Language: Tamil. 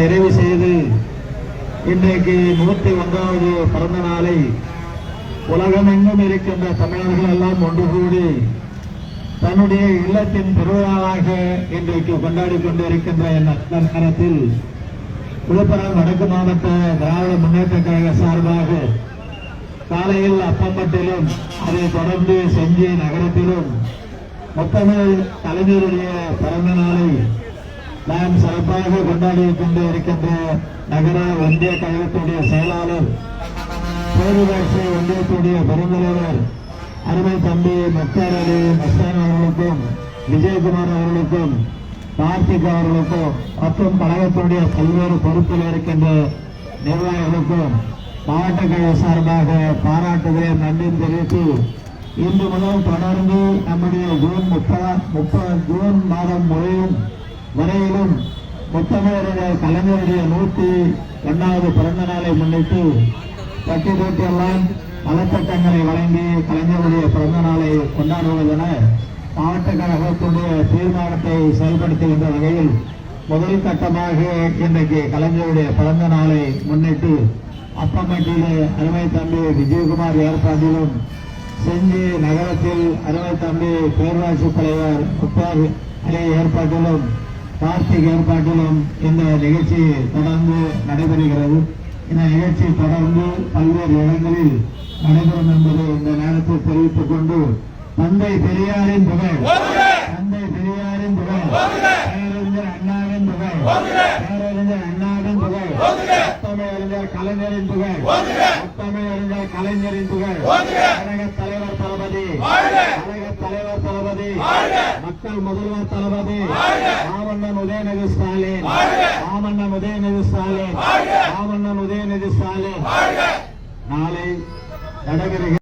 நிறைவு செய்து இன்றைக்கு நூற்றி ஒன்றாவது பிறந்த நாளை உலகமெங்கும் இருக்கின்ற தமிழர்கள் எல்லாம் ஒன்று கூடி தன்னுடைய இல்லத்தின் திருவிழாவாக இன்றைக்கு கொண்டாடி கொண்டிருக்கின்ற நேரத்தில் விழுப்புரம் வடக்கு மாவட்ட திராவிட முன்னேற்ற கழக சார்பாக காலையில் அப்பம்பட்டிலும் அதை தொடர்ந்து செஞ்சி நகரத்திலும் முத்தமிழ் கலைஞருடைய பிறந்த நாளை நாம் சிறப்பாக கொண்டாடி கொண்டு இருக்கின்ற நகர ஒன்றிய கழகத்துடைய செயலாளர் பேரூராட்சி ஒன்றியத்துடைய பெருந்தலைவர் அருமை தம்பி முக்தார் அலி மஸ்தான் அவர்களுக்கும் விஜயகுமார் அவர்களுக்கும் கார்த்திக் அவர்களுக்கும் மற்றும் கழகத்துடைய பல்வேறு பொறுப்பில் இருக்கின்ற நிர்வாகிகளுக்கும் மாவட்ட கழக சார்பாக பாராட்டுகளை நன்றி தெரிவித்து இன்று முதல் தொடர்ந்து நம்முடைய ஜூன் முப்பதாம் முப்பது ஜூன் மாதம் முழுவதும் வரையிலும் முத்தமிழருடைய கலைஞருடைய நூற்றி இரண்டாவது பிறந்த நாளை முன்னிட்டு பட்டி போட்டியெல்லாம் நலத்திட்டங்களை வழங்கி கலைஞருடைய பிறந்த நாளை கொண்டாடுவதென மாவட்ட கழகத்துடைய தீர்மானத்தை செயல்படுத்துகின்ற வகையில் முதல் கட்டமாக இன்றைக்கு கலைஞருடைய பிறந்த நாளை முன்னிட்டு அப்பமட்டியிலே அருமை தம்பி விஜயகுமார் ஏற்பாட்டிலும் செஞ்சி நகரத்தில் அருமை தம்பி பேரூராட்சி தலைவர் முப்பார் அலி ஏற்பாட்டிலும் கார்த்திக் ஏற்பாட்டிலும் இந்த நிகழ்ச்சி தொடர்ந்து நடைபெறுகிறது. இந்த நிகழ்ச்சி தொடர்ந்து பல்வேறு இடங்களில் நடைபெறும் என்பதை இந்த நேரத்தில் தெரிவித்துக் கொண்டு தந்தை பெரியாரின் புகழ் தந்தை பெரியாரின் புகழ் பேரறிஞர் அண்ணாவின் புகழ் பேரறிஞர் அண்ணாவின் புகழ் முத்தமிழறிஞர் கலைஞரின் புகழ் முத்தமிழறிஞர் கலைஞரின் புகழ். கழக தலைவர் தளபதி கழக தலைவர் தளபதி மக்கள் முதல்வர் தளபதி. மாமன்னன் உதயநிதி ஸ்டாலின். மாமன்னன் உதயநிதி ஸ்டாலின். மாமன்னன் உதயநிதி ஸ்டாலின். நாளை நடைபெறுகிற